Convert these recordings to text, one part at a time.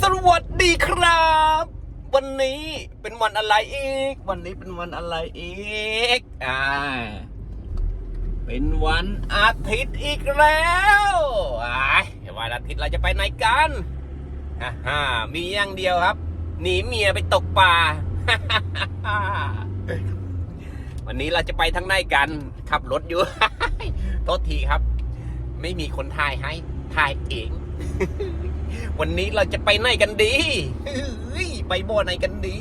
สวัสดีครับ วันนี้เป็นวันอะไรอีก วันนี้เป็นวันอะไรอีกอ่าเป็นวันอาทิตย์อีกแล้วอ่าวันอาทิตย์เราจะไปไหนกันฮ่าฮ่ามีอย่างเดียวครับ หนีเมียไปตกปลาวันนี้เราจะไปทางไหนกันขับรถอยู่โทษทีครับ ไม่มีคนถ่ายให้ถ่ายเอง วันนี้เราจะไปไหนกันดีเฮ้ยไปบ่อไหนกันดี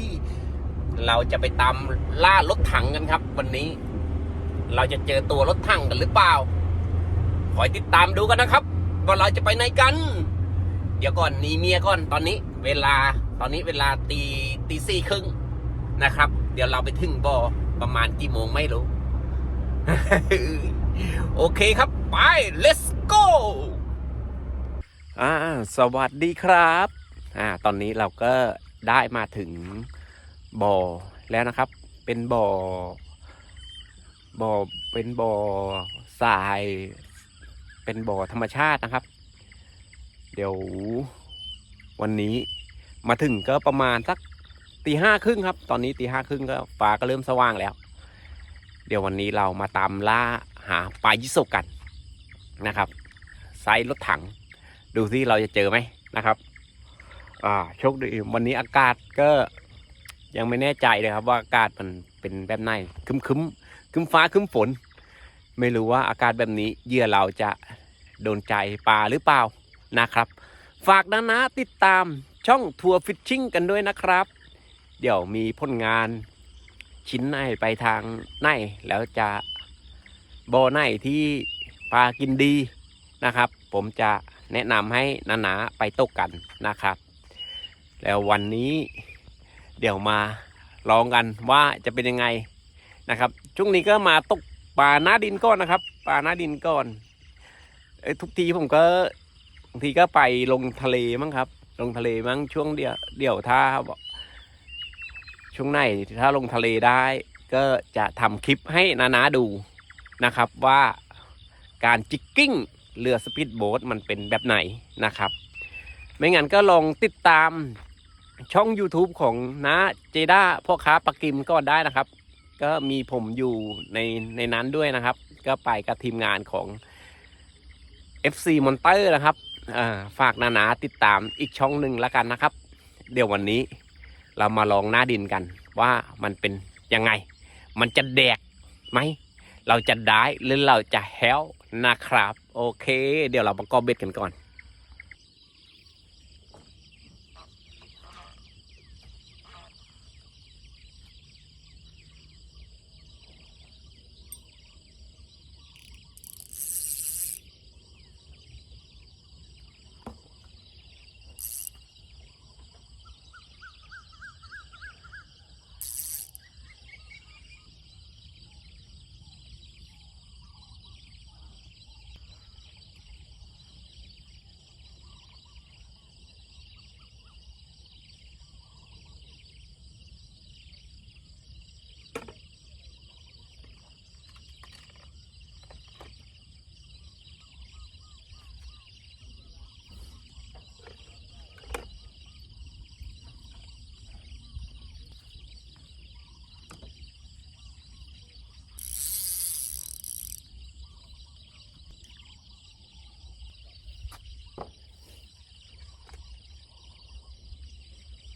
เราจะไปตามล่ารถถังกันครับ วันนี้ เราจะเจอตัวรถถังกันหรือเปล่าคอยติดตามดูกันนะครับว่าเราจะไปไหนกัน เดี๋ยวก่อนนีเมียก่อนตอนนี้ เวลาตอนนี้เวลาตีตีสี่ครึ่งนะครับ เดี๋ยวเราไปถึงบ่อประมาณกี่โมงไม่รู้ โอเคครับ ไป let's go อ่าสวัสดีครับอ่าตอนนี้เราก็ได้มาถึงบ่อแล้วนะครับ เป็นบ่อบ่อเป็นบ่อทราย เป็นบ่อธรรมชาตินะครับ เดี๋ยววันนี้มาถึงก็ประมาณสักตีห้าครึ่งครับ ตอนนี้ตีห้าครึ่งก็ฟ้าก็เริ่มสว่างแล้ว เดี๋ยววันนี้เรามาตามล่าหาปลายิโซกันนะครับไซส์รถถัง ดูที่เราจะเจอไหมนะครับ อ่าโชคดีวันนี้อากาศก็ยังไม่แน่ใจเลยครับว่าอากาศมันเป็นแบบไหนคึมคึมคึมฟ้าคึมฝน ไม่รู้ว่าอากาศแบบนี้เหยื่อเราจะโดนใจปลาหรือเปล่านะครับ ฝากนะนะติดตามช่องทัวร์ฟิชชิ่งกันด้วยนะครับ เดี๋ยวมีผลงานชิ้นไหนไปทางไหนแล้วจะบ่อไหนที่ปลากินดีนะครับ ผมจะ แนะนำให้นานาไปตกกันนะครับ แล้ววันนี้เดี๋ยวมาลองกันว่าจะเป็นยังไงนะครับ ช่วงนี้ก็มาตกปลาหน้าดินก่อนนะครับปลาหน้าดินก่อนทุกทีผมก็บางทีก็ไปลงทะเลมั้งครับ ลงทะเลมั้งช่วงเดียวเดี๋ยวถ้าช่วงไหนถ้าลงทะเลได้ ก็จะทำคลิปให้นานาดูนะครับว่าการจิกกิ้ง เรือสปีดโบ๊ทมันเป็นแบบไหนนะครับ ไม่งั้นก็ลองติดตามช่อง YouTube ของน้าเจด้าพ่อค้าปลากิมก็ได้นะครับ ก็มีผมอยู่ในในนั้นด้วยนะครับ ก็ไปกับทีมงานของ FC Monster นะครับฝากนานาติดตามอีกช่องหนึ่งแล้วกันนะครับ เดี๋ยววันนี้เรามาลองหน้าดินกัน ว่ามันเป็นยังไง มันจะแดกไหม เราจะได้หรือเราจะแฮวนะครับ โอเค เดี๋ยวเราประกอบเบ็ดกันก่อน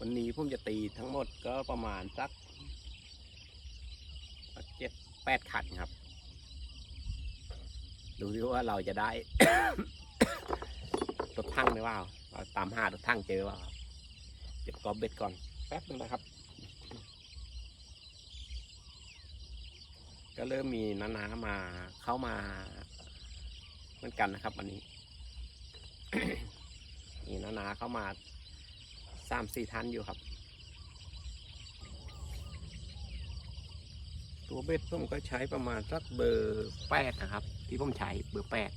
วันนี้ผมจะตีทั้งหมดก็ประมาณสักเจ็ดแปดขันครับ ดูดิว่าเราจะได้ รถทั้งหรือเปล่าเราตามหารถทั้งเจอเปล่าครับกอบเบ็ดก่อนแป๊บนึงนะครับ ก็เริ่มมีน้าๆมาเข้ามาเหมือนกันนะครับวันนี้ มีน้าๆเข้ามา สามสี่ทันอยู่ครับ ตัวเบ็ดผมก็ใช้ประมาณสักเบอร์แปดนะครับ ที่ผมใช้เบอร์แปด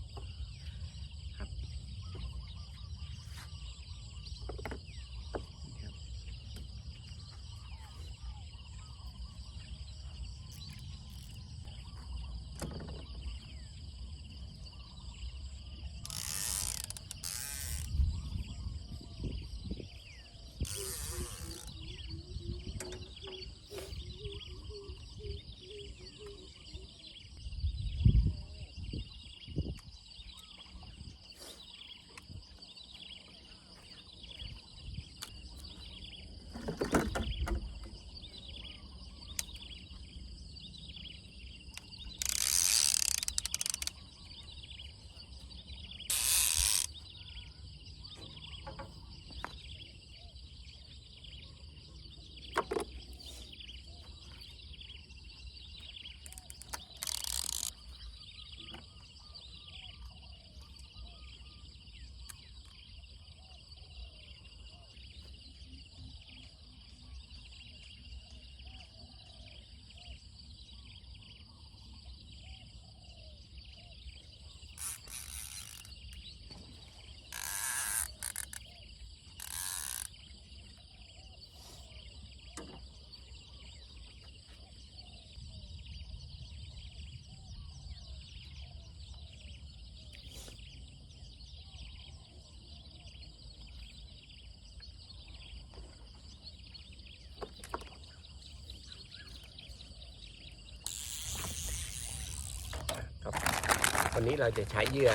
นี้เราจะใช้เหยื่อ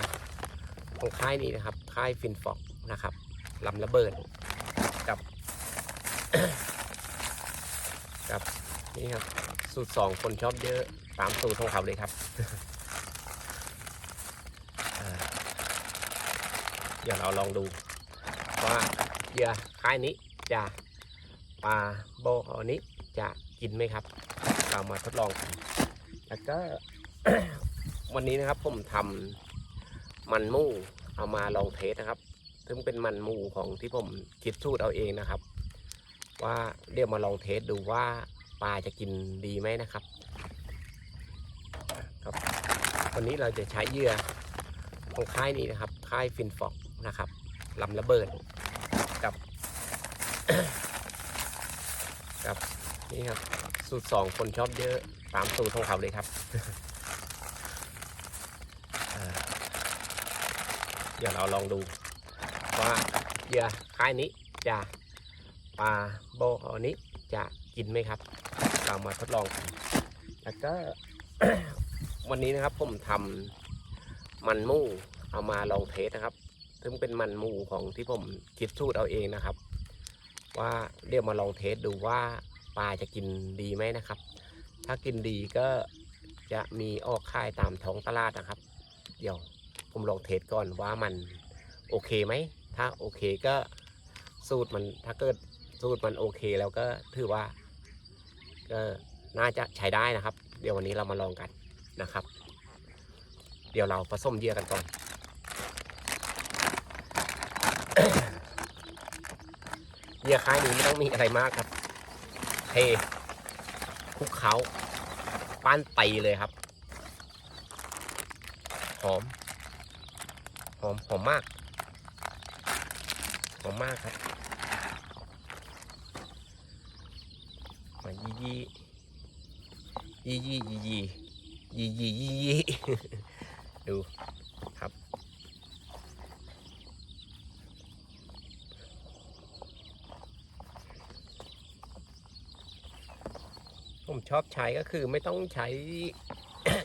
ของค่ายนี้นะครับ ค่ายฟินฟอกนะครับลำระเบิดกับ กับนี่ครับ สูตรสองคนชอบเยอะตามสูตรของเขาเลยครับเดี๋ยวเราลองดูว่าเหยื่อค่ายนี้จะปลาโบอันนี้จะกินไหมครับ เรามาทดลองกันแล้วก็ วันนี้นะครับผมทำมันมูเอามาลองเทสนะครับ ซึ่งเป็นมันมูของที่ผมคิดสูตรเอาเองนะครับ ว่าเดี๋ยวมาลองเทสดูว่าปลาจะกินดีไหมนะครับ ครับ วันนี้เราจะใช้เหยื่อของค่ายนี้นะครับค่ายฟินฟอกนะครับลำระเบิดกับ กับนี่ครับสูตรสองคนชอบเยอะตามสูตรของเขาเลยครับ อ่า เดี๋ยวเราลองดูว่าเหยื่อค่ายนี้จะปลาโบอันนี้จะกินไหมครับเรามาทดลองกันแล้วก็วันนี้นะครับผมทำมันมูเอามาลองเทสนะครับ ซึ่งเป็นมันมูของที่ผมคิดสูตรเอาเองนะครับ ว่าเดี๋ยวมาลองเทสดูว่าปลาจะกินดีไหมนะครับ ถ้ากินดีก็จะมีออกค่ายตามท้องตลาดนะครับ เดี๋ยว ผมลองเทสก่อนว่ามันโอเคไหม ถ้าโอเคก็สูตรมันถ้าเกิดสูตรมันโอเคแล้วก็ถือว่าก็น่าจะใช้ได้นะครับ เดี๋ยววันนี้เรามาลองกันนะครับ เดี๋ยวเราผสมเยื่อกันก่อน เยื่อค่ายนี้ไม่ต้องมีอะไรมากครับเทคุกเขาป้านตีเลยครับ หอม หอมหอมมากหอมมากครับ มายี่ยี่ยี่ยี่ยี่ยี่ยี่ยี่ยี่ดูครับผมชอบใช้ก็คือไม่ต้องใช้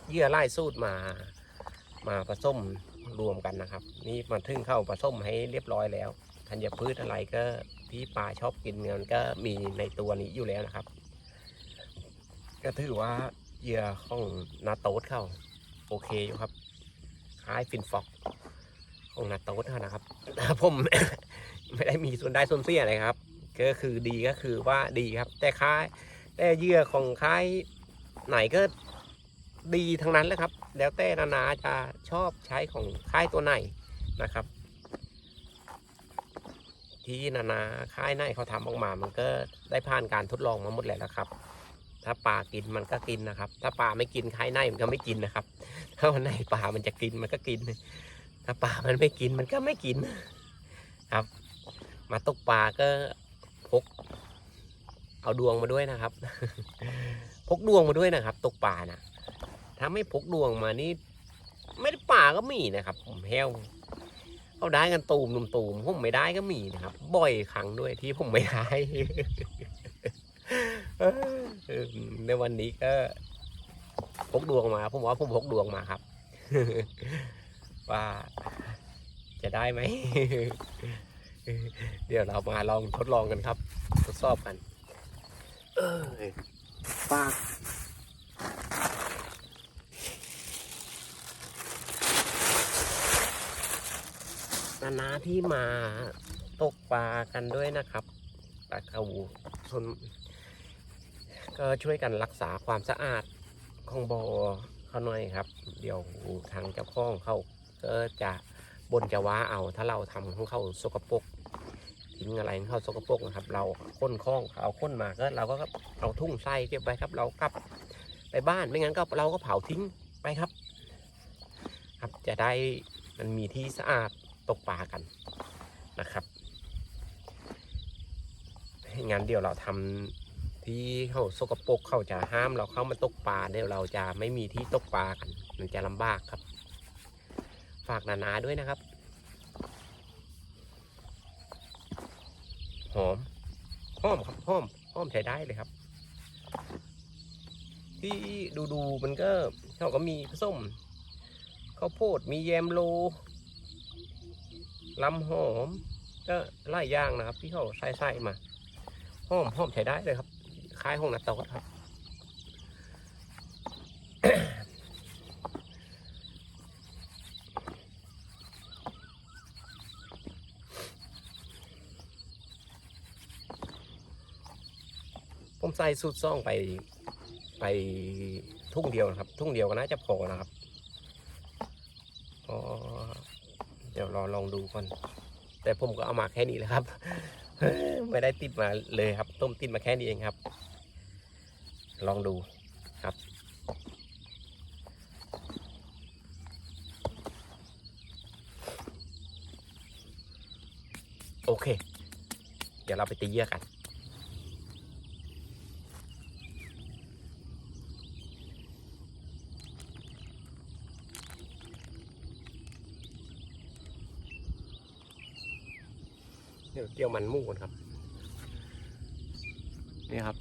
เยื่อไล่สูตรมา มาผสม รวมกันนะครับ นี่มาถึงเข้าผสมให้เรียบร้อยแล้วธัญพืชอะไรก็ที่ปลาชอบกินเงินก็มีในตัวนี้อยู่แล้วนะครับ ก็ถือว่าเหยื่อของนาโต๊ดเข้า โอเคอยู่ครับคล้ายฟินฟอกของนาโต๊ดเขานะครับผมไม่ได้มีส่วนได้ส่วนเสียอะไรครับ ก็คือดีก็คือว่าดีครับ แต่ค่ายแต่เหยื่อของค่ายไหนก็ ดีทั้งนั้นแหละครับ แล้วแต่นานาจะชอบใช้ของค่ายตัวไหนนะครับ ที่นานาค่ายไหนเขาทำออกมา มันก็ได้ผ่านการทดลองมาหมดแล้วนะครับ ถ้าปลากินมันก็กินนะครับ ถ้าปลาไม่กินค่ายไหนมันก็ไม่กินนะครับ ถ้าวันไหนปลามันจะกินมันก็กิน ถ้าปลามันไม่กินมันก็ไม่กินครับ มาตกปลาก็พกเอาดวงมาด้วยนะครับ พกดวงมาด้วยนะครับ ตกปลานะ ถ้าไม่พกดวงมานี่ไม่ได้ป่าก็มีนะครับผมแห้วเขาได้กันตูมนุ่มตูมผมไม่ได้ก็มีนะครับ บ่อยครั้งด้วยที่ผมไม่ได้ในวันนี้ก็พกดวงมา ผมว่าผมพกดวงมาครับ ว่าจะได้ไหม เดี๋ยวเรามาลองทดลองกันครับ ทดสอบกัน เออปลา นานาที่มาตกปลากันด้วยนะครับปลาเขาชนก็ช่วยกันรักษาความสะอาดของบ่อเขาหน่อยครับ เดี๋ยวทางเจ้าของเขาก็จะบนจะว่าเอา ถ้าเราทำของเขาสกปรกทิ้งอะไรเข้าสกปรกนะครับ เราค้นคล้องเอาค้นมาก็เราก็เอาทุ่งใส่เก็บไว้ครับ เรากลับไปบ้านไม่งั้นก็เราก็เผาทิ้งไปครับ ครับจะได้มันมีที่สะอาด ตกปลากันนะครับงั้นเดียวเราทำที่เขาสกปรกเขาจะห้ามเราเข้ามาตกปลาเดี๋ยวเราจะไม่มีที่ตกปลากัน มันจะลำบากครับ ฝากนานาด้วยนะครับ หอมหอมครับหอมหอมใช้ได้เลยครับ ที่ดูดูๆมันก็เขาก็มีผสมข้าวโพดมีแยมโล ลำหอมก็ไล่ย่างนะครับที่เขาใส่ใส่มาหอมหอมใช้ได้เลยครับคล้ายห้องนาโตะครับผมใส่สูตรซ่องไปไปทุ่งเดียวนะครับ ทุ่งเดียวก็น่าจะพอนะครับอ๋อ เดี๋ยวรอลองดูก่อนแต่ผมก็เอามาแค่นี้แหละครับ ไม่ได้ติดมาเลยครับ ต้มติดมาแค่นี้เองครับ ลองดูครับโอเค เดี๋ยวเราไปตีเยื่อกัน เดี๋ยวเกี่ยวมันมูก่อนครับ นี่ครับ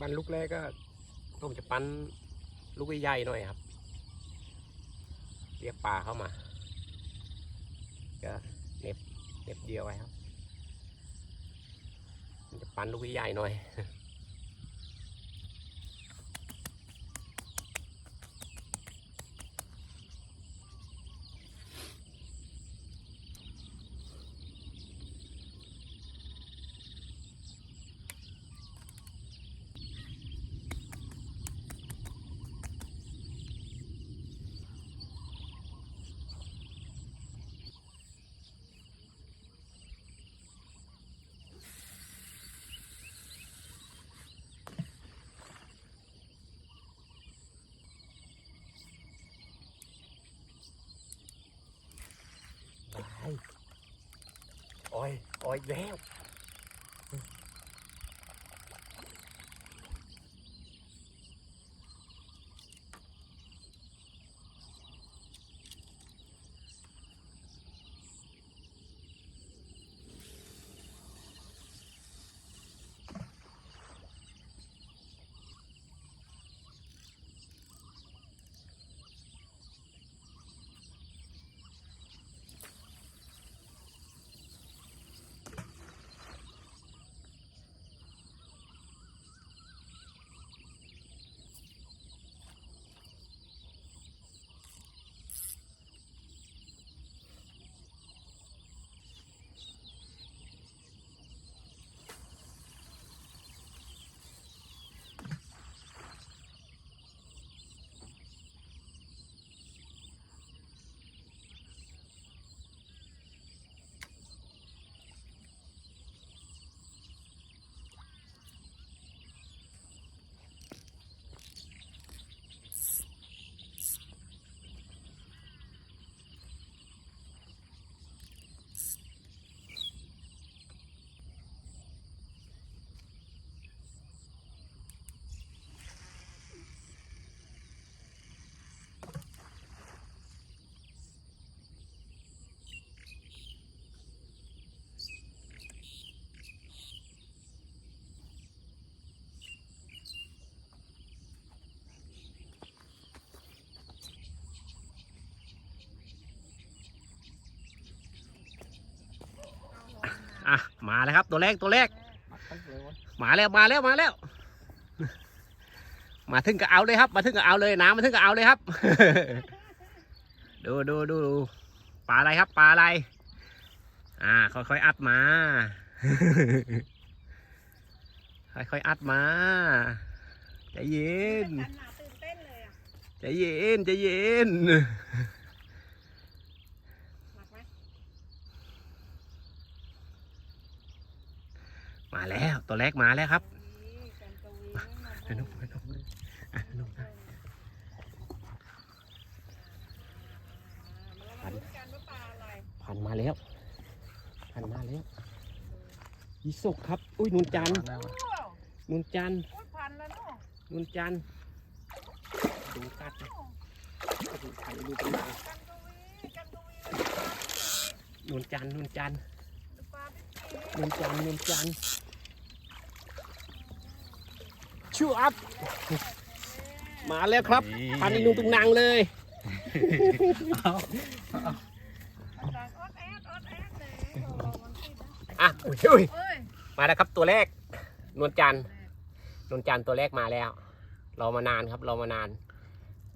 ปั้นลูกแรกก็ผมจะปั้นลูกใหญ่ๆหน่อยครับ เรียกปลาเข้ามาก็เน็บเน็บเดียวไว้ครับ จะปั้นลูกใหญ่ๆหน่อย ได้โอ้ยโอ้ยแล้ว อะมาแล้วครับตัวแรกตัวแรก มาแล้วมาแล้วมาแล้ว มาถึงก็เอาเลยครับ มาถึงก็เอาเลยน้ำมาถึงก็เอาเลยครับ ดูดูดูดูปลาอะไรครับปลาอะไร อ่า ค่อยๆอัดมา ค่อยๆอัดมาใจเย็นจันหนาตื่นเต้นเลยอะใจเย็นใจเย็น หมักไหม มาแล้วตัวแรกมาแล้วครับนี่กันตวีไปนุ่มไปนุ่มอะนุ่มได้พันพันมาแล้วพันมาแล้วยีสุกครับ อุ้ยนุนจันนุนจันนุนจันดูกัดดูกัดดูกัดกันตวีกันตวีนุนจันนุนจันนปีนจันทร์นจัน ทร์ชูอัพมาแล้วครับพันในลุงตุงนางเลยดังออดแอดออดแอดเลยโอ้โหมันติดนะอะอุ้ยอุ้ยเอ้ยมาแล้วครับตัวแรกนวลจันทร์นวลจันทร์ตัวแรกมาแล้วรอมานานครับรอมานาน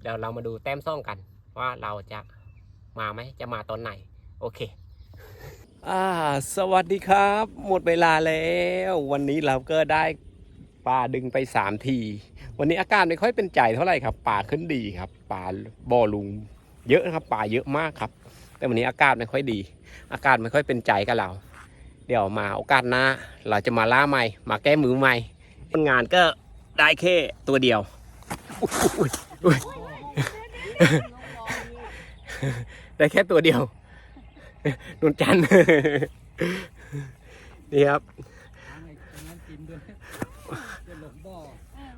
เดี๋ยวเรามาดูแต้มซ่องกัน ว่าเราจะมาไหมจะมาตอนไหน โอเคอ่าสวัสดีครับ หมดเวลาแล้ว วันนี้เราก็ได้ ปลาดึงไปสามที วันนี้อาการไม่ค่อยเป็นใจเท่าไหร่ครับปลาขึ้นดีครับปลาบ่อลุง เยอะนะครับปลาเยอะมากครับ แต่วันนี้อากาศไม่ค่อยดี อากาศไม่ค่อยเป็นใจกับเรา เดี๋ยวมาโอกาสหน้าเราจะมาล่าใหม่ มาแก้มือใหม่ผลงานก็ได้แค่ตัวเดียวได้แค่ตัวเดียวนวลจันทร์นี่ครับ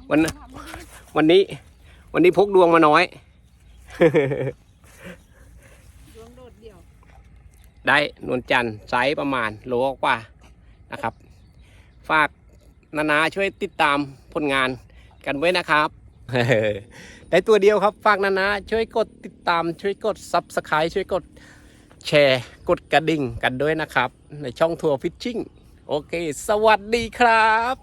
วันวันนี้ วันนี้พกดวงมาน้อย ดวงโดดเดี่ยว ได้นวลจันทร์ไซส์ประมาณโลกว่านะครับ ฝากนานาช่วยติดตามผลงานกันไว้นะครับได้ตัวเดียวครับ ฝากนานาช่วยกดติดตาม ช่วยกด Subscribe ช่วยกดแชร์ กดกระดิ่งกันด้วยนะครับ ในช่องทัวร์ฟิชชิ่ง โอเค สวัสดีครับ